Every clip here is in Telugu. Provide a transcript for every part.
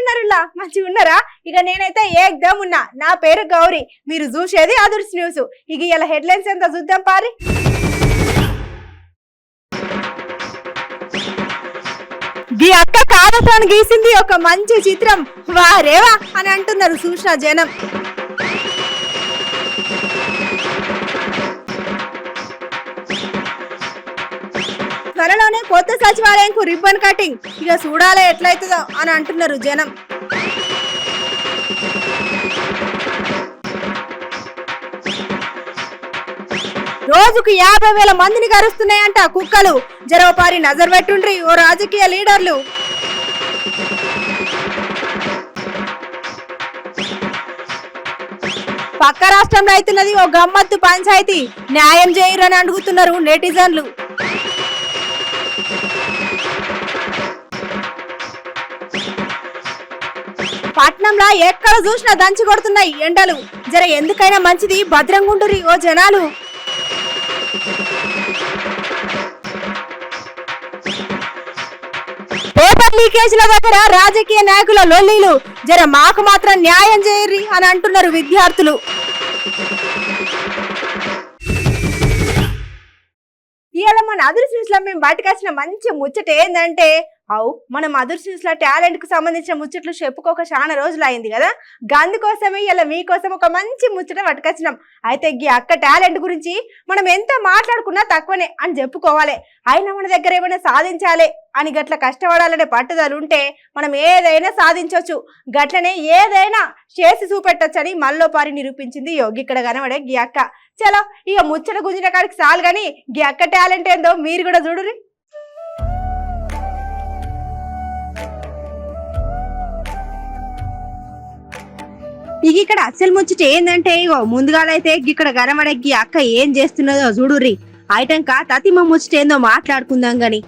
అందరు మంచిగా ఉన్నారా? ఇక నేనైతే ఏకదమ్ ఉన్నా. నా పేరు గౌరీ. మీరు చూసేది అదుర్స్ న్యూస్. ఇక ఇలా హెడ్లైన్స్ ఎంత చూద్దాం పారి. ఈ అక్క కాదసాన్ని గీసింది ఒక మంచి చిత్రం. వారేవా అని అంటున్నారు చూసిన జనం. త్వరలోనే కొత్త సచివాలయంకు రిబ్బన్ కటింగ్. ఇక చూడాలి ఎట్లయితుందో అని అంటున్నారు జనం. రోజుకు యాభై వేల మందిని కరుస్తున్నాయంట కుక్కలు. జరవపారి నజర్ పెట్టుండ్రి ఓ రాజకీయ లీడర్లు. పక్క రాష్ట్రంలో అవుతున్నది ఓ గమ్మత్తు పంచాయతీ. న్యాయం చేయరని అడుగుతున్నారు నెటిజన్లు. పట్నంలో ఎక్కడ చూసినా దంచి కొడుతున్నాయి ఎండలు. జర ఎందుకైనా మంచిది భద్రంగుండురి ఓ జనాలు. పేపర్ లీకేజీల దగ్గర రాజకీయ నాయకుల లొల్లీలు. జర మాకు మాత్రం న్యాయం చేయర్రి అని అంటున్నారు విద్యార్థులు. ఇవాళ మన అదర్ మేము బయటకు వచ్చిన మంచి ముచ్చట ఏంటంటే అవు మనం మధుర్ సిన్స్లో టాలెంట్కు సంబంధించిన ముచ్చట్లు చెప్పుకోక చాలా రోజులు అయింది కదా? గందు కోసమే ఇలా మీకోసం ఒక మంచి ముచ్చట పట్టుకొచ్చినాం. అయితే ఈ అక్క టాలెంట్ గురించి మనం ఎంత మాట్లాడుకున్నా తక్కువనే అని చెప్పుకోవాలి. అయినా మన దగ్గర ఏమైనా సాధించాలి అని గట్ల కష్టపడాలనే పట్టుదల ఉంటే మనం ఏదైనా సాధించవచ్చు గట్లనే ఏదైనా చేసి చూపెట్టొచ్చని మల్లోపారి నిరూపించింది యోగి. ఇక్కడ కనబడే గీ అక్క. చలో ఇక ముచ్చట గుంజిన కాడికి చాలు కానీ గీ అక్క టాలెంట్ ఏందో మీరు కూడా చూడరు ఇక ఇక్కడ అసలు ముచ్చట ఏందంటే ఇగో ముందుగాలైతే ఇక్కడ గరమడగ్గి అక్క ఏం చేస్తున్నదో చూడుర్రి. కా తతిమ ముచ్చట ఏందో మాట్లాడుకుందాం గాని.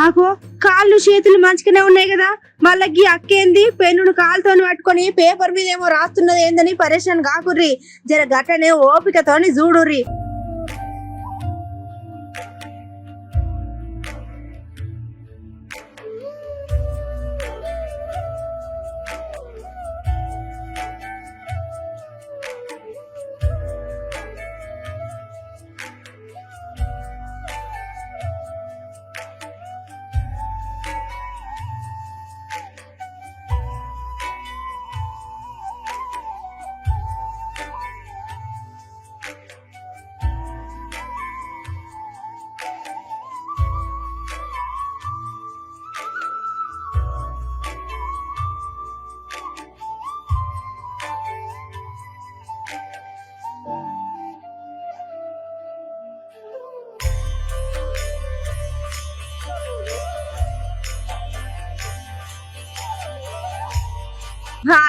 ఆగో కాళ్ళు చేతులు మంచిగానే ఉన్నాయి కదా. మళ్ళీ గీ అక్కేంది? పెన్నును కాలుతో పట్టుకొని పేపర్ మీద ఏమో రాస్తున్నది ఏందని పరేషాన్ కాకుర్రి. జర గట్టనే ఓపికతోని చూడుర్రి.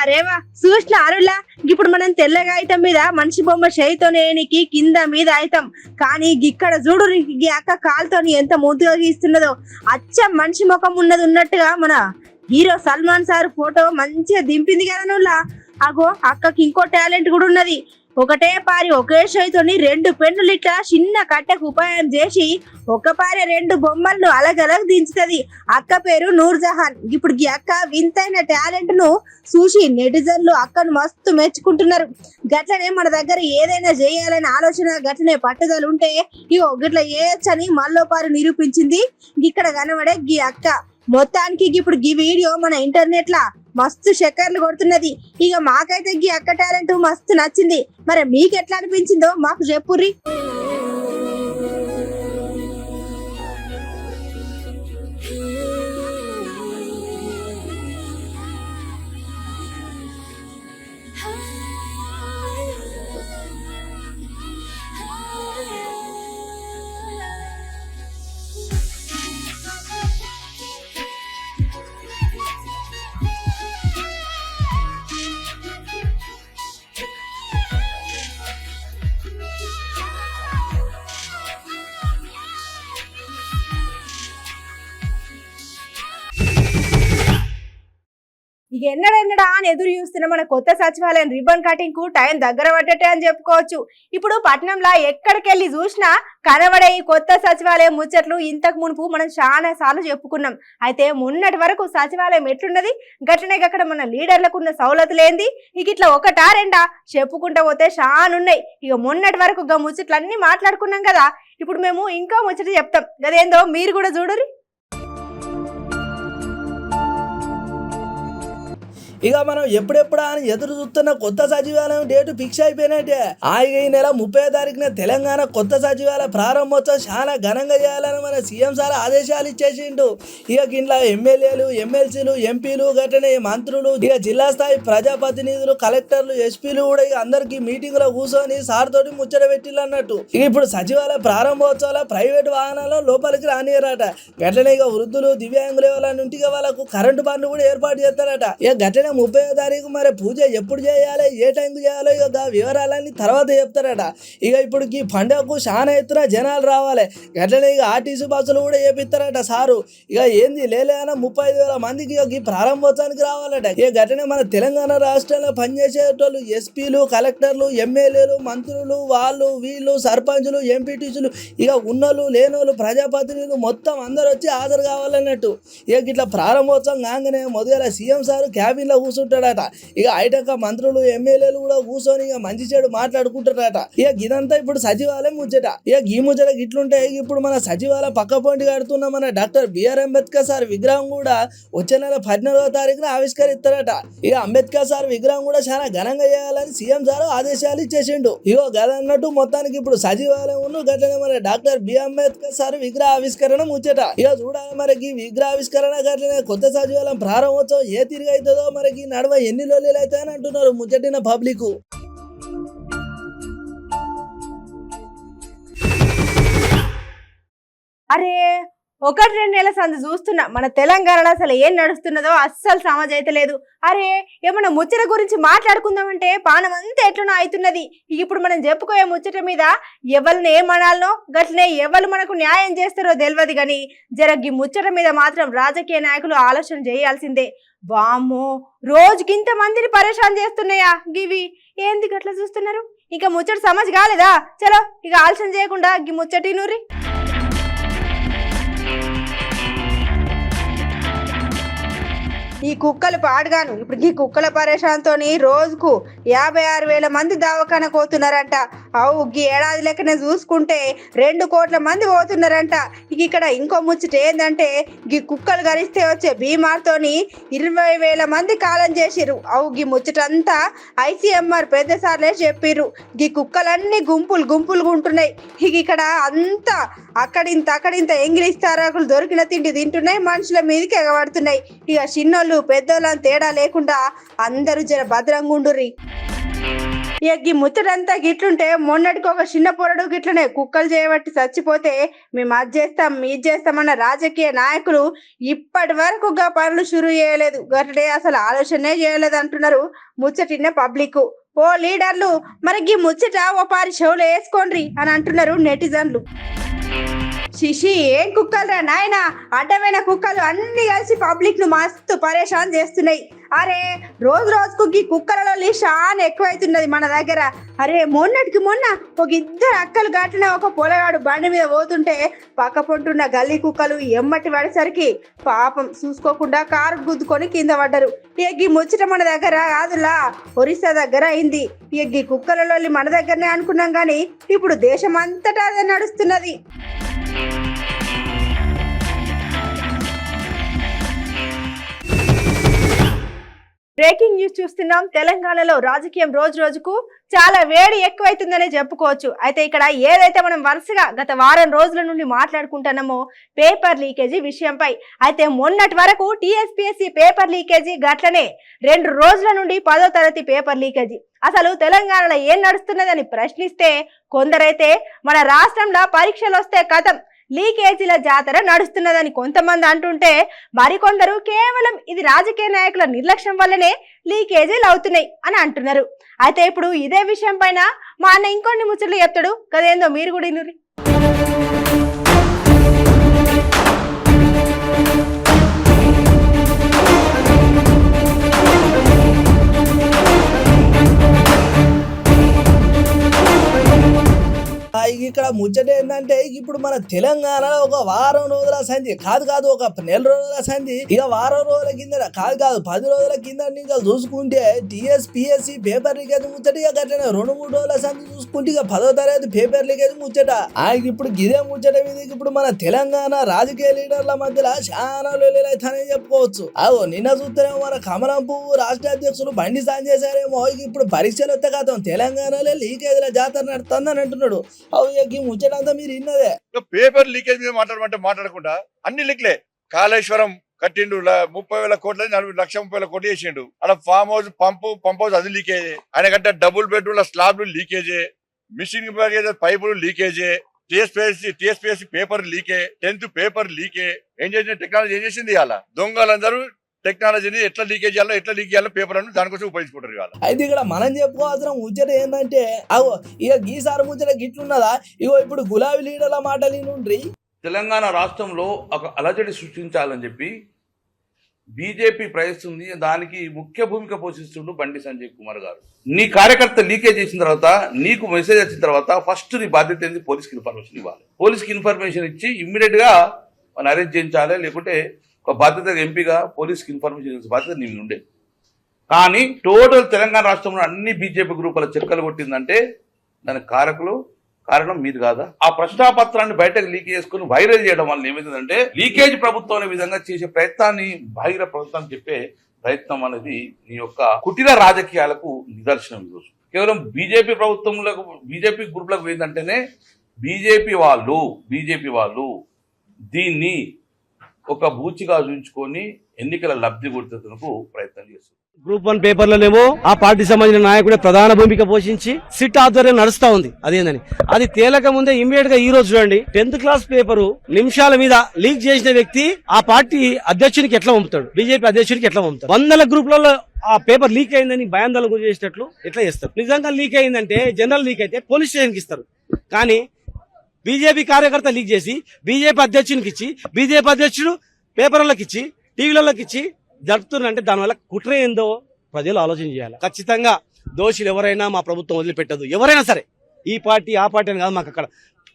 అరేవా చూసిన అరులా ఇప్పుడు మనం తెల్లగా అయితం మీద మనిషి బొమ్మ చేయితోనేనికి కింద మీద అయితాం కానీ ఇక్కడ చూడు ఈ అక్క కాలుతోని ఎంత ముద్దుగా గీస్తున్నదో అచ్చ మనిషి ముఖం ఉన్నది ఉన్నట్టుగా మన హీరో సల్మాన్ సార్ ఫోటో మంచిగా దింపింది కదా నువ్వు అగో అక్కకి ఇంకో టాలెంట్ కూడా ఉన్నది. ఒకటే పారి ఒకే చేయితోని రెండు పెన్నులు ఇట్లా చిన్న కట్టెకు ఉపాయం చేసి ఒక పారి రెండు బొమ్మలను అలగలగ్ దించుతుంది. అక్క పేరు నూర్జహాన్. ఇప్పుడు ఈ అక్క వింతైన టాలెంట్ను చూసి నెటిజన్లు అక్కను మస్తు మెచ్చుకుంటున్నారు. గట్లనే మన దగ్గర ఏదైనా చేయాలనే ఆలోచన గట్లనే పట్టుదల ఉంటే ఇగో గిట్ల చేయొచ్చని మల్లోపారు నిరూపించింది. ఇక్కడ కనబడే గీ అక్క. మొత్తానికి ఇప్పుడు ఈ వీడియో మన ఇంటర్నెట్ లా మస్తు చక్కర్లు కొడుతున్నది. ఇక మాకైతే గీ అక్క టాలెంట్ మస్తు నచ్చింది. మరి మీకు ఎట్లా అనిపించిందో మాకు చెప్పుర్రి. ఎదురు చూస్తున్న మన కొత్త సచివాలయం రిబ్బన్ కటింగ్కు టైం దగ్గర పడ్డట్టే అని చెప్పుకోవచ్చు. ఇప్పుడు పట్టణంలో ఎక్కడికెళ్ళి చూసినా కనబడే ఈ కొత్త సచివాలయం ముచ్చట్లు ఇంతకు మునుపు మనం చాలా సార్లు చెప్పుకున్నాం. అయితే మొన్నటి వరకు సచివాలయం ఎట్లున్నది? గట్లనే అక్కడ మన లీడర్లకు ఉన్న సౌలతులు ఏంది ఇక ఇట్లా ఒకటా రెండా? చెప్పుకుంటా పోతే ఉన్నాయి ఇక మొన్నటి వరకు గా ముచ్చట్లు అన్ని మాట్లాడుకున్నాం కదా. ఇప్పుడు మేము ఇంకా ముచ్చట చెప్తాం. గదేందో మీరు కూడా చూడరు ఇక మనం ఎప్పుడెప్పుడా అని ఎదురు చూస్తున్న కొత్త సచివాలయం డేటు ఫిక్స్ అయిపోయినట్టే. ఆగి ఈ నెల ముప్పై తారీఖున తెలంగాణ కొత్త సచివాలయ ప్రారంభోత్సవం చాలా ఘనంగా చేయాలని మన సీఎం సార్ ఆదేశాలు ఇచ్చేసిండు. ఇక ఇంట్లో ఎమ్మెల్యేలు ఎమ్మెల్సీలు ఎంపీలు గట్టనే మంత్రులు ఇక జిల్లా స్థాయి ప్రజాప్రతినిధులు కలెక్టర్లు ఎస్పీలు కూడా ఇక అందరికి మీటింగ్లో కూర్చొని సార్ తోటి ముచ్చట పెట్టిల్లు అన్నట్టు. ఇక ఇప్పుడు సచివాలయ ప్రారంభోత్సవాల ప్రైవేట్ వాహనాలు లోపలికి రానియరట. గట్లనే ఇక వృద్ధులు దివ్యాంగుల వాళ్ళ నుండి వాళ్ళకు కరెంటు బండ్లు కూడా ఏర్పాటు చేస్తారట. ఇక గట్లనే ముప్పై తారీఖు మరి పూజ ఎప్పుడు చేయాలి ఏ టైంకి చేయాలో ఇక వివరాలన్నీ తర్వాత చెప్తారట. ఇక ఇప్పుడు ఈ పండుగకు చాలా ఎత్తున జనాలు రావాలి. గట్లనే ఇక ఆర్టీసీ బస్సులు కూడా చేపిస్తారట సారు. ఇక ఏంది లేలేన ముప్పై ఐదు వేల మందికి ఈ ప్రారంభోత్సవానికి రావాలట. ఇక గట్లనే మన తెలంగాణ రాష్ట్రంలో పనిచేసేటోళ్ళు ఎస్పీలు కలెక్టర్లు ఎమ్మెల్యేలు మంత్రులు వాళ్ళు వీళ్ళు సర్పంచులు ఎంపీటీసులు ఇక ఉన్నోళ్ళు లేనోళ్ళు ప్రజాప్రతినిధులు మొత్తం అందరు వచ్చి హాజరు కావాలన్నట్టు. ఇక ఇట్లా ప్రారంభోత్సవం కాగానే మొదల సీఎం సార్ క్యాబిన్లో కూర్చుంటాడట. ఇక ఐటక మంత్రులు ఎమ్మెల్యేలు కూడా కూర్చొని ఇక మంచి చెడు మాట్లాడుకుంటారట ఇక ఇదంతా ఇప్పుడు సచివాలయం ముచ్చట. ఇక ఈ ముచ్చట ఇట్లుంటే ఇప్పుడు మన సచివాలయం పక్క పొంటి కడుతున్న మన డాక్టర్ బిఆర్ అంబేద్కర్ సార్ విగ్రహం కూడా వచ్చే నెల పద్నాలుగో తారీఖున ఆవిష్కరిస్తారట. ఇక అంబేద్కర్ సార్ విగ్రహం కూడా చాలా ఘనంగా చేయాలని సీఎం సార్ ఆదేశాలు ఇచ్చేసిండు. ఇగో గదన్నట్టు మొత్తానికి ఇప్పుడు సచివాలయం ఉన్న గట్లనే మన డాక్టర్ బి అంబేద్కర్ సార్ విగ్రహ ఆవిష్కరణ ముచ్చట. ఇక చూడాలి మనకి విగ్రహ ఆవిష్కరణ గట్లనే కొత్త సచివాలయం ప్రారంభోత్సవం ఏ తిరిగి అవుతుందో మనకి నడవ ఎన్ని లోలీలు అవుతాయని అంటున్నారు ముచ్చటిన పబ్లిక్. అరే ఒకటి రెండు నెలల సంది చూస్తున్నా మన తెలంగాణలో అసలు ఏం నడుస్తున్నదో అస్సలు సమాజ్ అయితే లేదు. అరే ఏమన్నా ముచ్చట గురించి మాట్లాడుకుందామంటే పానం అంతా ఎట్లనో అవుతున్నది ఇప్పుడు మనం చెప్పుకోయే ముచ్చట మీద ఎవరిని ఏమనాలనో గట్లనే ఎవరు మనకు న్యాయం చేస్తారో తెలియదు కానీ జరగ్గి ముచ్చట మీద మాత్రం రాజకీయ నాయకులు ఆలోచన చేయాల్సిందే. వామ్మో రోజుకింత మందిని పరేషాన్ చేస్తున్నాయా గివి? ఏంది గట్లా చూస్తున్నారు? ఇంకా ముచ్చట సమజ్ కాలేదా? చలో ఇక ఆలోచన చేయకుండా గి ముచ్చటి నూరి ఈ కుక్కలు పాడుగాను. ఇప్పుడు ఈ కుక్కల పరేషాన్తోని రోజుకు యాభై ఆరు వేల మంది దవాఖాన పోతున్నారంట. అవు ఈ ఏడాది లెక్కనే చూసుకుంటే రెండు కోట్ల మంది పోతున్నారంట. ఇక ఇక్కడ ఇంకో ముచ్చట ఏంటంటే ఈ కుక్కలు గరిస్తే వచ్చే బీమార్తోని ఇరవై వేల మంది కాలం చేసిర్రు. అవు ఈ ముచ్చటంతా ఐసీఎంఆర్ పెద్దసార్లే చెప్పిర్రు. ఈ కుక్కలన్నీ గుంపులు గుంపులుగా ఉంటున్నాయి. ఇక ఇక్కడ అంతా అక్కడింత అక్కడింత ఎంగిలిస్తారాకులు దొరికిన తిండి తింటున్నాయి. మనుషుల మీదకి ఎగబడుతున్నాయి. ఇక చిన్నోళ్ళు చిన్నోళ్ళు పెద్దోళ్ళని తేడా లేకుండా అందరూ జర భద్రంగా ఉండుర్రి. ఇక ముచ్చటంతా గిట్లుంటే మొన్నటికి ఒక చిన్న పొరడు గిట్లనే కుక్కలు చేయబట్టి చచ్చిపోతే మేము అది చేస్తాం ఇది చేస్తామన్న రాజకీయ నాయకులు ఇప్పటి వరకు గా పనులు షురు చేయలేదు. గట్లే అసలు ఆలోచనే చేయలేదు అంటున్నారు ముచ్చటిన్న పబ్లిక్. ఓ లీడర్లు మరి గీ ముచ్చట ఓ పారి షోలు వేసుకోండ్రి అని అంటున్నారు నెటిజన్లు. శిషి ఏం కుక్కలురా నాయనా? అడ్డమైన కుక్కలు అన్ని కలిసి పబ్లిక్ను మస్తు పరేషాన్ చేస్తున్నాయి. అరే రోజు రోజుకు ఈ కుక్కలలో చాలా ఎక్కువైతున్నది మన దగ్గర. అరే మొన్నటికి మొన్న ఒక ఇద్దరు అక్కలు గట్టిన ఒక పొలగాడు బండి మీద పోతుంటే పక్క పొంటున్న గల్లీ కుక్కలు ఎమ్మటి పడేసరికి పాపం చూసుకోకుండా కారు గుద్దుకొని కింద పడ్డరు. ఎగ్గి ముచ్చట మన దగ్గర కాదులా ఒరిస్సా దగ్గర అయింది. ఎగ్గి కుక్కలలో మన దగ్గరనే అనుకున్నాం కానీ ఇప్పుడు దేశం అంతటా అదే నడుస్తున్నది. బ్రేకింగ్ న్యూస్ చూస్తున్నాం. తెలంగాణలో రాజకీయం రోజు రోజుకు చాలా వేడి ఎక్కువైతుందనే చెప్పుకోవచ్చు. అయితే ఇక్కడ ఏదైతే మనం వరుసగా గత వారం రోజుల నుండి మాట్లాడుకుంటున్నామో పేపర్ లీకేజీ విషయంపై. అయితే మొన్నటి వరకు టీఎస్పీఎస్సీ పేపర్ లీకేజీ గట్లనే రెండు రోజుల నుండి పదో తరగతి పేపర్ లీకేజీ. అసలు తెలంగాణలో ఏం నడుస్తున్నదని ప్రశ్నిస్తే కొందరైతే మన రాష్ట్రంలో పరీక్షలు వస్తే కథం. లీకేజీల జాతర నడుస్తున్నదని కొంతమంది అంటుంటే మరికొందరు కేవలం ఇది రాజకీయ నాయకుల నిర్లక్ష్యం వల్లనే లీకేజీలు అవుతున్నాయి అని అంటున్నారు. అయితే ఇప్పుడు ఇదే విషయం పైన మా అన్న ఇంకొన్ని ముచ్చట్లు చెప్తాడు. కదేందో మీరు కూడా ఇక్కడ ముచ్చట ఏంటంటే ఇప్పుడు మన తెలంగాణలో ఒక వారం రోజుల సంధి. కాదు కాదు ఒక నెల రోజుల సంధి. ఇక వారం రోజుల కింద కాదు కాదు పది రోజుల కింద ఇంకా చూసుకుంటే టీఎస్ పిఎస్సి పేపర్ లీకేజ్ ముచ్చట ఇక గట్లనే రెండు మూడు రోజుల సంధి చూసుకుంటే ఇక పదో తరగతి పేపర్ లీకేజ్ ముచ్చట. ఆయన ఇప్పుడు ఇదే ముచ్చట మీద ఇప్పుడు మన తెలంగాణ రాజకీయ లీడర్ల మధ్యలో చాలా లొల్లిలైతానని చెప్పుకోవచ్చు. అదో నిన్న చూస్తేనేమో మన కమలం పువ్వు రాష్ట్ర అధ్యక్షులు బండి సాన్ చేశారేమో ఇప్పుడు పరీక్షలు వస్తే కాదు తెలంగాణలో లీకేజ్ల జాతర నడుతుందని అంటున్నాడు. మీరు పేపర్ లీకేజ్ మీద మాట్లాడమంటే మాట్లాడకుండా అన్ని లీక్లే. కాళేశ్వరం కట్టిండు ముప్పై వేల కోట్ల నలభై లక్ష ముప్పై వేల కోట్లు చేసిండు. అలా farm house pump pump house అది లీకేజ్. ఆయన కంటే డబుల్ బెడ్రూమ్ల స్లాబ్లు లీకేజే. మిషన్ పైపులు లీకేజే. టీఎస్పీఎస్సీ టీఎస్పీఎస్సీ పేపర్ లీకే. టెన్త్ పేపర్ లీకే. ఏం చేసిన టెక్నాలజీ ఏం చేసింది ఇవాళ? దొంగలందరూ టెక్నాలజీని ఎట్లా లీకేజ్ చేయాలో ఎట్లా లీక్ చేయాలో పేపర్ అని దానికోసం ఉపయోగించుకుంటారు ఇవాళ. అయితే ఇక్కడ మనం చెప్పుకోవాల్సిన ముచ్చట ఏంటంటే అగో ఇక గీసారి ముచ్చట గిట్లున్నదా? ఇగో ఇప్పుడు గులాబీ లీడర్ల మాటలు నుండ్రి తెలంగాణ రాష్ట్రంలో ఒక అలజడి సృష్టించాలని చెప్పి బీజేపీ ప్రయత్నిస్తుంది. దానికి ముఖ్య భూమిక పోషిస్తుండు బండి సంజయ్ కుమార్ గారు. నీ కార్యకర్త లీకేజ్ చేసిన తర్వాత నీకు మెసేజ్ వచ్చిన తర్వాత ఫస్ట్ నీ బాధ్యత ఏంది? పోలీస్కి ఇన్ఫర్మేషన్ ఇవ్వాలి. పోలీస్కి ఇన్ఫర్మేషన్ ఇచ్చి ఇమ్మీడియట్గా మనం అరెస్ట్ చేయించాలి లేకుంటే ఒక బాధ్యత ఎంపీగా పోలీస్కి ఇన్ఫర్మేషన్ ఇచ్చే బాధ్యత నీ ఉండే. కానీ టోటల్ తెలంగాణ రాష్ట్రంలో అన్ని బీజేపీ గ్రూపుల చెక్కలు కొట్టిందంటే దానికి కారకులు కారణం మీది కాదా? ఆ ప్రశ్నాపత్రాన్ని బయటకు లీక్ చేసుకుని వైరల్ చేయడం వల్ల ఏమైందంటే లీకేజ్ ప్రభుత్వం అనే విధంగా చేసే ప్రయత్నాన్ని బహిర ప్రభుత్వం చెప్పే ప్రయత్నం అనేది నీ యొక్క కుటిల రాజకీయాలకు నిదర్శనం ఈరోజు కేవలం బీజేపీ ప్రభుత్వంలో బీజేపీ గ్రూపులకు ఏంటంటేనే బీజేపీ వాళ్ళు బీజేపీ వాళ్ళు దీన్ని ఒక బూచిగా చూపించుకొని ఎన్నికల లబ్ధి కొట్టేందుకు ప్రయత్నం చేస్తుంది. గ్రూప్ వన్ పేపర్లోనేమో ఆ పార్టీ సంబంధించిన నాయకుడే ప్రధాన భూమిక పోషించి సిట్ ఆధ్వర్యం నడుస్తా ఉంది. అదేందని? అది తేలక ముందే ఇమీడియట్గా ఈ రోజు చూడండి. టెన్త్ క్లాస్ పేపరు నిమిషాల మీద లీక్ చేసిన వ్యక్తి ఆ పార్టీ అధ్యక్షునికి ఎట్లా పంపుతాడు? బీజేపీ అధ్యక్షునికి ఎట్లా పంపుతాడు? వందల గ్రూపులలో ఆ పేపర్ లీక్ అయిందని భయాందోళన గురి చేసినట్లు ఎట్లా చేస్తారు? నిజంగా లీక్ అయిందంటే జనరల్ లీక్ అయితే పోలీస్ స్టేషన్కి ఇస్తారు. కానీ బీజేపీ కార్యకర్త లీక్ చేసి బీజేపీ అధ్యక్షునికి ఇచ్చి బీజేపీ అధ్యక్షుడు పేపర్లకు ఇచ్చి టీవీలలోకి ఇచ్చి జరుపుతున్నారంటే దానివల్ల కుట్ర ఏందో ప్రజలు ఆలోచన చేయాలి. ఖచ్చితంగా దోషులు ఎవరైనా మా ప్రభుత్వం వదిలిపెట్టదు. ఎవరైనా సరే ఈ పార్టీ ఆ పార్టీ అని కాదు మాకు అక్కడ.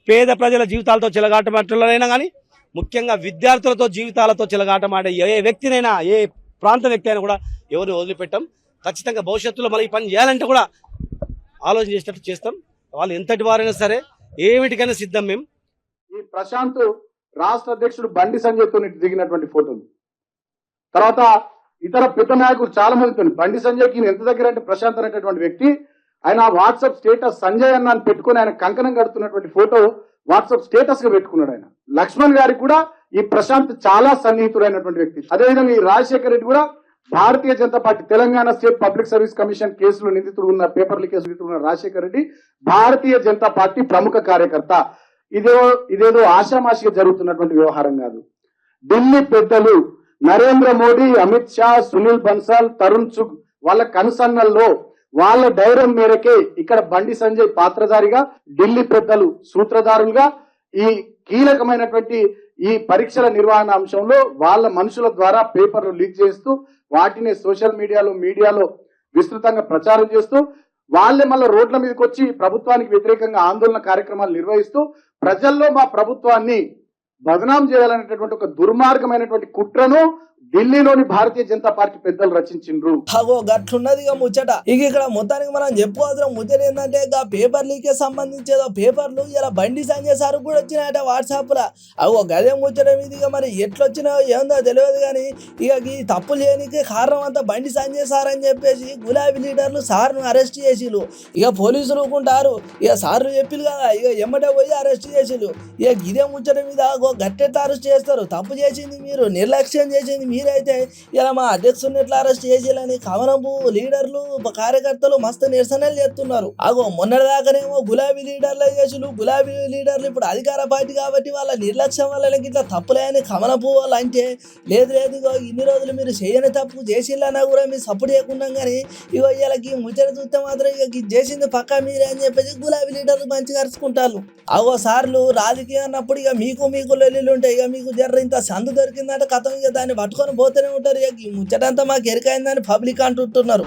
పేద ప్రజల జీవితాలతో చెలగాటమాటలైనా కానీ ముఖ్యంగా విద్యార్థులతో జీవితాలతో చెలగాటమాడే ఏ వ్యక్తినైనా ఏ ప్రాంత వ్యక్తి అయినా కూడా ఎవరిని వదిలిపెట్టాం. ఖచ్చితంగా భవిష్యత్తులో మళ్ళీ ఈ పని చేయాలంటే కూడా ఆలోచన చేసేటట్టు చేస్తాం. వాళ్ళు ఎంతటి వారైనా సరే ఏమిటికైనా సిద్ధం మేము ఈ ప్రశాంత్ రాష్ట్ర అధ్యక్షుడు బండి సంజయ్తో దిగినటువంటి ఫోటోలు తర్వాత ఇతర పెద్ద నాయకులు చాలా మందితో బండి సంజయ్కి కి ఎంత దగ్గర అంటే ప్రశాంత్ అనేటటువంటి వ్యక్తి ఆయన వాట్సాప్ స్టేటస్ సంజయ్ అన్న అని పెట్టుకుని ఆయన కంకణం కడుతున్నటువంటి ఫోటో వాట్సాప్ స్టేటస్గా పెట్టుకున్నాడు ఆయన. లక్ష్మణ్ గారికి కూడా ఈ ప్రశాంత్ చాలా సన్నిహితుడైనటువంటి వ్యక్తి. అదేవిధంగా ఈ రాజశేఖర్ రెడ్డి కూడా Bharatiya Janata party Telangana state public service commission కేసులో నిందితుడు ఉన్న పేపర్ల కేసు నిందితుడు ఉన్న రాజశేఖర్ రెడ్డి భారతీయ జనతా పార్టీ ప్రముఖ కార్యకర్త. ఇదేదో ఇదేదో ఆషామాషిగా జరుగుతున్నటువంటి వ్యవహారం కాదు. ఢిల్లీ పెద్దలు నరేంద్ర మోడీ అమిత్ షా సునీల్ బన్సాల్ తరుణ్ చుగ్ వాళ్ళ కనుసన్నల్లో వాళ్ళ ధైర్యం మేరకే ఇక్కడ బండి సంజయ్ పాత్రధారిగా ఢిల్లీ పెద్దలు సూత్రధారులుగా ఈ కీలకమైనటువంటి ఈ పరీక్షల నిర్వహణ అంశంలో వాళ్ళ మనుషుల ద్వారా పేపర్లు లీక్ చేస్తూ వాటిని సోషల్ మీడియాలో మీడియాలో విస్తృతంగా ప్రచారం చేస్తూ వాళ్ళే మళ్ళీ రోడ్ల మీదకి వచ్చి ప్రభుత్వానికి వ్యతిరేకంగా ఆందోళన కార్యక్రమాలు నిర్వహిస్తూ ప్రజల్లో మా ప్రభుత్వాన్ని బదనాం చేయాలనేటటువంటి ఒక దుర్మార్గమైనటువంటి కుట్రను ఢిల్లీలోని భారతీయ జనతా పార్టీ పెద్దలు రచించిండ్రు. అగో గట్లున్నది ఇక ముచ్చట. ఇక ఇక్కడ మొత్తానికి మనం చెప్పుకోవాల్సిన ముచ్చట ఏంటంటే ఇక పేపర్ లీకే సంబంధించి ఏదో పేపర్లు ఇలా బండి సంజయ్ సార్ కూడా వచ్చినాయట వాట్సాప్ లా. అగో గదే ముచ్చట మీద ఇక మరి ఎట్లొచ్చినాయో ఏందో తెలియదు కానీ ఇక ఈ తప్పు లేనికి కారణం అంతా బండి సంజయ్ సార్ అని చెప్పేసి గులాబీ లీడర్లు సార్ను అరెస్ట్ చేసిలు ఇక పోలీసులు ఊరుకుంటారు. ఇక సార్లు చెప్పిలు కదా ఇక ఎమ్మటే పోయి అరెస్ట్ చేసిలు ఇక ఇదే ముచ్చట మీద గట్టెట్ అరెస్ట్ చేస్తారు. తప్పు చేసింది మీరు నిర్లక్ష్యం చేసింది మీరైతే ఇలా మా అధ్యక్షుడిని ఎట్లా అరెస్ట్ చేసేయాలని కమలంపు లీడర్లు కార్యకర్తలు మస్తు నిరసనలు చేస్తున్నారు. అగో మొన్నటిదాకానేమో గులాబీ లీడర్లు చేసులు గులాబీ లీడర్లు ఇప్పుడు అధికార పార్టీ కాబట్టి వాళ్ళ నిర్లక్ష్యం వల్ల ఇట్లా తప్పులేని కమలంపు వాళ్ళు అంటే లేదు లేదు ఇగో ఇన్ని రోజులు మీరు చేయని తప్పు చేసిల్లన్నా కూడా మీరు సపోర్ట్ చేయకుండా కానీ ఇగో వీళ్ళకి ముచ్చట చూస్తే మాత్రం ఇక చేసింది పక్కా మీరే అని చెప్పేసి గులాబీ లీడర్లు మంచిగా అరుచుకుంటారు. అగో సార్లు రాజకీయం అన్నప్పుడు ఇక మీకు మీకు లొల్లిలు ఉంటాయి. ఇక మీకు జర్ర ఇంత సందు దొరికిందంటే కథం ఇక దాన్ని పట్టుకొని పోతూనే ఉంటారు. ఈ ముచ్చటంతా మాకు ఎరికైందని పబ్లిక్ అంటుంటున్నారు.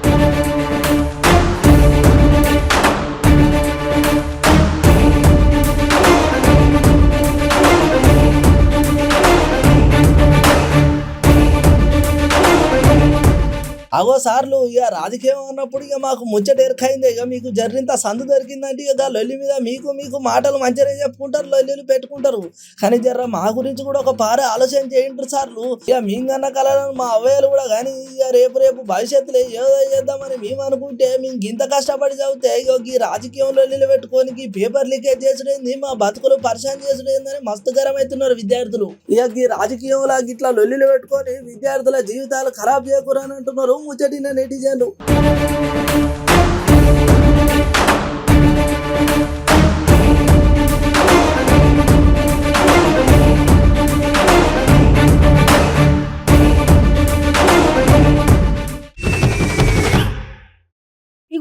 అగో సార్లు ఇక రాజకీయం అన్నప్పుడు ఇక మాకు ముచ్చట ఎరకైంది. ఇక మీకు జర్రింత సందు దొరికిందంటే ఇక లొల్లి మీద మీకు మీకు మాటలు మంచిగా చెప్పుకుంటారు లొల్లిలు పెట్టుకుంటారు. కానీ జర్ర మా గురించి కూడా ఒక పారే ఆలోచన చేయంటారు సార్లు. ఇక మీకన్న కలలను మా అవ్వయ్యలు కూడా కానీ ఇక రేపు రేపు భవిష్యత్తులో ఏదో చేద్దామని మేము అనుకుంటే మేము ఇంత కష్టపడి చదివితే ఇక ఈ రాజకీయంలో లొల్లిలు పెట్టుకొని పేపర్ లీకేజ్ చేసుడేంది మా బతుకులు పరిశాన్ చేసుడేందని మస్తు గరం అవుతున్నారు విద్యార్థులు. ఇక ఈ రాజకీయంలో ఇట్లా లొల్లిలు పెట్టుకొని విద్యార్థుల జీవితాలు ఖరాబ్ చేయకూరని అంటున్నారు. ముచ్చటిన నెటిజన్లు.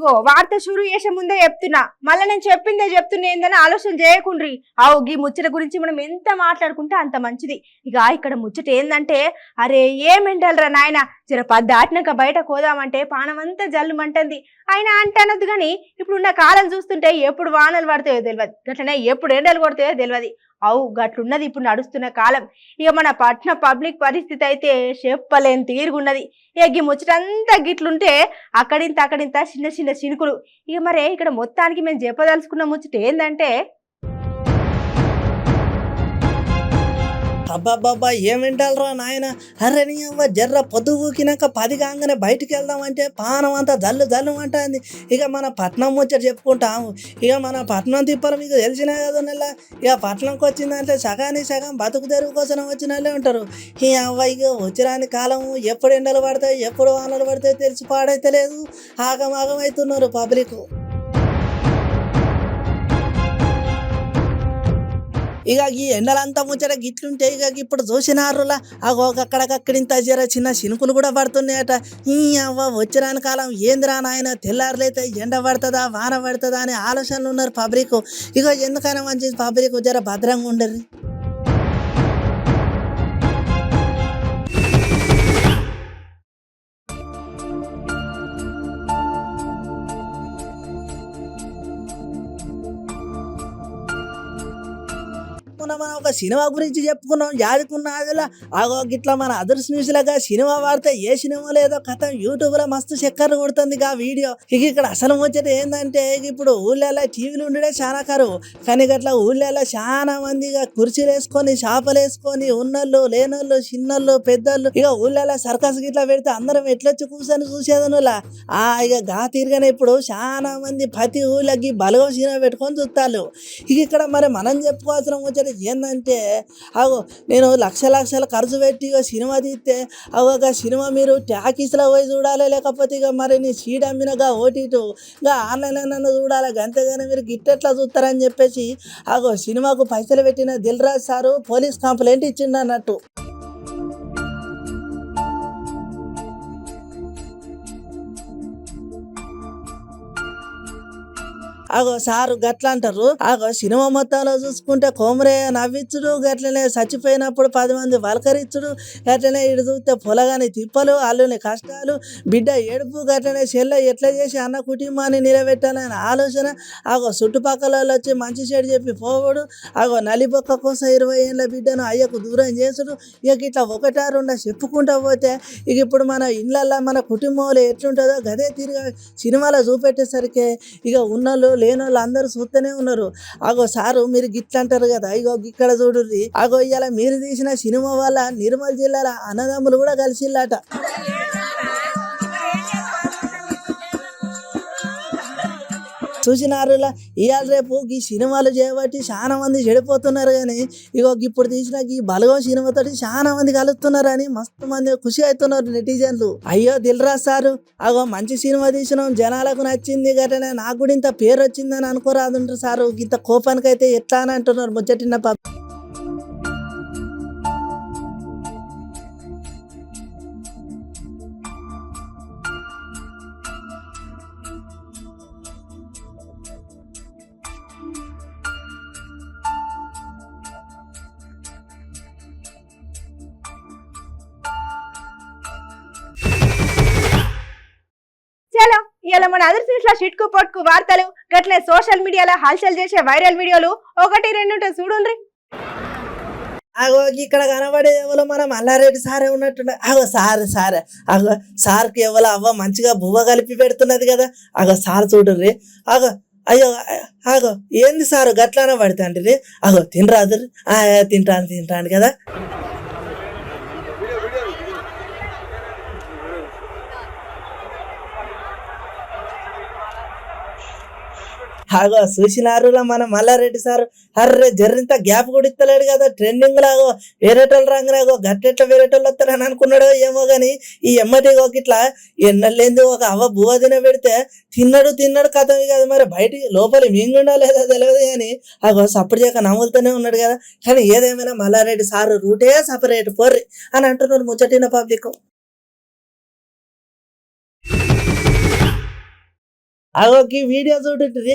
ఇగో వార్త షురు చేసే ముందే చెప్తున్నా. మళ్ళీ నేను చెప్పిందే చెప్తున్నా ఏందని ఆలోచన చేయకుండ్రి. ఆవు గీ ముచ్చట గురించి మనం ఎంత మాట్లాడుకుంటే అంత మంచిది. ఇక ఇక్కడ ముచ్చట ఏందంటే అరే ఏమెంటాలరా నాయన? జర పది దాటినాక బయట కోదామంటే పానమంతా అంతా జల్లుమంటుంది. ఆయన అంటనొద్దు కానీ ఇప్పుడున్న కాలం చూస్తుంటే ఎప్పుడు వానలు పడతాయో తెలియదు గట్లనే ఎప్పుడు ఎండలు కొడతాయో తెలియదు అవు గట్లున్నది ఇప్పుడు నడుస్తున్న కాలం. ఇక మన పట్న పబ్లిక్ పరిస్థితి అయితే చెప్పలేని తీరుగున్నది. ఇక ఈ ముచ్చటంతా గిట్లుంటే అక్కడింత అక్కడింత చిన్న చిన్న చినుకులు. ఇక మరే ఇక్కడ మొత్తానికి మేము చెప్పదలుచుకున్న ముచ్చట ఏంటంటే అబ్బాబ్బాబ్బా ఏం వింటాలరా నాయన? అరే నీ అవ్వ జర్ర పొద్దు ఊకినాక పది కాగానే బయటికి వెళ్దామంటే పానం అంతా జల్లు జల్లు అంటుంది. ఇక మన పట్నం ముచ్చట చెప్పుకుంటాము. ఇక మన పట్నం తిప్పలు మీకు తెలిసినా కదా నెల ఇక పట్నంకి వచ్చిందంటే సగానికి సగం బతుకు తెరువు కోసం వచ్చిన వాళ్ళే ఉంటారు. ఈ అవ్వ ఇక వచ్చిరాని కాలం ఎప్పుడు ఎండలు పడతాయి ఎప్పుడు వానలు పడతాయి తెలిసి పాడైతే లేదు. ఆగమాగం అవుతున్నారు పబ్లిక్. ఇక ఈ ఎండలంతా ముచ్చట గిట్లుంటే ఇక ఇప్పుడు చూసినారులా. అగో అక్కడక్కడింత జర చిన్న చినుకులు కూడా పడుతున్నాయట. ఈ అవ్వ వచ్చిరాని కాలం ఏందిరా నాయన తెల్లారులైతే ఎండ పడుతుందా వాన పడుతుందా అనే ఆలోచనలు ఉన్నారు పబ్లిక్. ఇక ఎందుకైనా మంచి పబ్లిక్ జర భద్రంగా ఉండరు సినిమా గురించి చెప్పుకున్నాం యాదుకున్న అదిలా ఆగో గిట్లా మన అదర్స్ న్యూస్ లాగా సినిమా వాడితే ఏ సినిమా లేదో కథ యూట్యూబ్లో మస్తు చక్కర్లు కొడుతుంది ఆ వీడియో. ఇక ఇక్కడ అసలు వచ్చేది ఏంటంటే ఇప్పుడు ఊళ్ళలో టీవీలు ఉండడే చాలా కరువు కానీ గట్లా ఊళ్ళలో చాలా మంది ఇక కుర్చీలు వేసుకొని చేపలు వేసుకొని ఉన్నోళ్ళు లేనోళ్ళు చిన్నోళ్ళు పెద్దోళ్ళు ఇక ఊళ్ళలో సర్కస్ గిట్లా పెడితే అందరం ఎట్లొచ్చి కూర్చొని చూసేదనులా ఆ ఇక గా తీరుగానే ఇప్పుడు చాలా మంది ప్రతి ఊళ్ళకి బలగం సినిమా పెట్టుకొని చూస్తారు ఇక ఇక్కడ మరి మనం చెప్పుకోవాల్సిన వచ్చేది ఏంటంటే అగో నేను లక్ష లక్షలు ఖర్చు పెట్టి ఇక సినిమా తీస్తే అగో ఒక సినిమా మీరు ట్యాకీస్లో పోయి చూడాలి లేకపోతే ఇక మరి నీ సీడ్ అమ్మినగా ఓటీటు ఇంకా ఆన్లైన్లో నన్ను చూడాలి అంతేగాని మీరు గిట్టెట్లా చూస్తారని చెప్పేసి అగో సినిమాకు పైసలు పెట్టిన దిల్ రాజ్ సారు పోలీస్ కంప్లైంట్ ఇచ్చిండు అన్నట్టు అగో సారు గట్ల అంటారు అగో సినిమా మొత్తంలో చూసుకుంటే కోమరే నవ్వించుడు గట్లనే చచ్చిపోయినప్పుడు పది మంది వలకరించుడు గట్లనే ఇటు చూస్తే పొలగాని తిప్పలు అల్లుని కష్టాలు బిడ్డ ఏడుపు గట్లనే చెల్ల ఎట్లా చేసి అన్న కుటుంబాన్ని నిలబెట్టాలనే ఆలోచన. అగో చుట్టుపక్కల వాళ్ళు వచ్చి మంచి చెడు చెప్పి పోవడు. అగో నలిబొక్క కోసం ఇరవై ఏళ్ళ బిడ్డను అయ్యకు దూరం చేసుడు. ఇక ఇట్లా ఒకటా రెండా చెప్పుకుంటా పోతే ఇక ఇప్పుడు మన ఇళ్ళల్లో మన కుటుంబంలో ఎట్లుంటుందో గదే తిరిగి సినిమాలో చూపెట్టేసరికి ఇక ఉన్నోళ్ళు లేనోళ్ళు అందరూ చూస్తూనే ఉన్నారు. అగో సారు మీరు గిట్ల అంటారు కదా ఇగో ఇక్కడ చూడుర్రి. అగో ఇవాళ మీరు తీసిన సినిమా వల్ల నిర్మల్ జిల్లాల అన్నదమ్ములు కూడా కలిసిల్లట. చూసినారులా. ఇవాళ రేపు ఈ సినిమాలు చేయబట్టి చాలా మంది చెడిపోతున్నారు కానీ ఇగో ఇప్పుడు తీసిన ఈ బలగం సినిమాతోటి చాలా మంది కలుస్తున్నారని మస్తు మంది ఖుషి అవుతున్నారు నెటిజన్లు. అయ్యో దిల్రాజ్ సారు అగో మంచి సినిమా తీసినాం జనాలకు నచ్చింది గటనే నాకు కూడా ఇంత పేరు వచ్చిందని అనుకోరాదుంటారు సారు. ఇంత కోపానికి అయితే ఎట్లా అని అంటున్నారు ముచ్చటిన్న పాప ఇవాళ మన అదర్లో షిట్కు పొట్కు వార్తలు గట్లే సోషల్ మీడియాలో హల్చల్ చేసే వైరల్ వీడియోలు ఒకటి రెండు చూడండి అగో ఇక్కడ కనబడే ఎవరో మన మల్లారెడ్డి సారే ఉన్నట్టుండే అగో సార్ సార్. అగో సార్కి ఎవరో అవ్వ మంచిగా బువ్వ కలిపి పెడుతున్నది కదా. అగో సార్ చూడుర్రి. అగో అయ్యో అగో ఏంది సారు? గట్లానే పడుతుంది అగో తినరాదు తింటాను తింటాను కదా. ఆగో చూసినారులా మన మల్లారెడ్డి సార్. అర్రే జర్రింత గ్యాప్ కూడా ఇస్తలేడు కదా. ట్రెండింగ్ లాగో వేరేటోళ్ళు రంగులాగో గట్టెట్ల వేరేటోళ్ళు వస్తారని అనుకున్నాడో ఏమో గాని ఈ ఎమ్మటి ఒక ఇట్లా ఎన్నెళ్ళేంది ఒక అవ్వ బువ్వ తిన పెడితే తిన్నాడు తిన్నాడు కథం కదా మరి. బయటికి లోపలి మింగుండా లేదా తెలియదు కానీ అగో సప్పుడు చేయక నవ్వులుతూనే ఉన్నాడు కదా. కానీ ఏదేమైనా మల్లారెడ్డి సారు రూటే సపరేట్ పోర్రి అని అంటున్నారు ముచ్చటిన పబ్లిక్. అదొక వీడియో చూడుంటుంది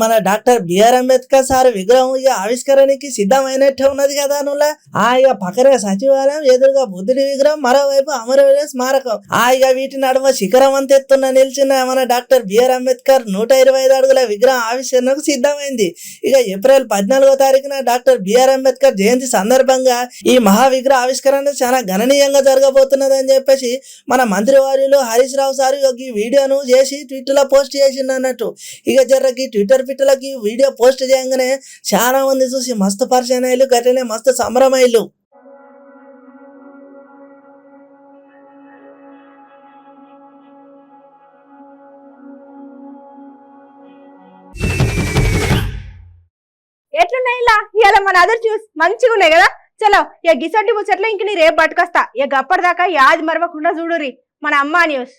మన డాక్టర్ బిఆర్ అంబేద్కర్ సార్ విగ్రహం ఇక ఆవిష్కరణకి సిద్ధమైనట్టే ఉన్నది కదా నువ్వు ఆ ఇక పక్కనే సచివాలయం ఎదురుగా బుద్ధుడి విగ్రహం మరోవైపు అమరవీర స్మారకం. ఆ ఇక వీటి నడుమ శిఖరం అంతెత్తున నిలిచిన మన డాక్టర్ బిఆర్ అంబేద్కర్ నూట ఇరవై ఐదు అడుగుల విగ్రహం ఆవిష్కరణకు సిద్ధమైంది. ఇక ఏప్రిల్ పద్నాలుగో తారీఖున డాక్టర్ బిఆర్ అంబేద్కర్ జయంతి సందర్భంగా ఈ మహా విగ్రహ ఆవిష్కరణ చాలా గణనీయంగా జరగబోతున్నది అని చెప్పేసి మన మంత్రి వారిలో హరీష్ రావు సార్ ఈ వీడియోను చేసి ట్విట్టర్లో పోస్ట్ చేసిండు అన్నట్టు. ఇక జర్రకి ట్విట్టర్ పిట్టలకి వీడియో పోస్ట్ చేయగానే చాలా మంది చూసి మస్తు పరిచయం అయ్యారు గట్లనే మస్తు సంబరమయ్యారు ఎట్లున్నాయి ఇలా? ఇవాళ మన అదర్ చూస్ మంచిగా ఉన్నాయి కదా? చలో ఇక గిసంటి ముచ్చట్లో ఇంక నీ రేపు పట్టుకొస్తా. ఇక గప్పటిదాకా యాది మరవకుండా చూడురి మన అమ్మా న్యూస్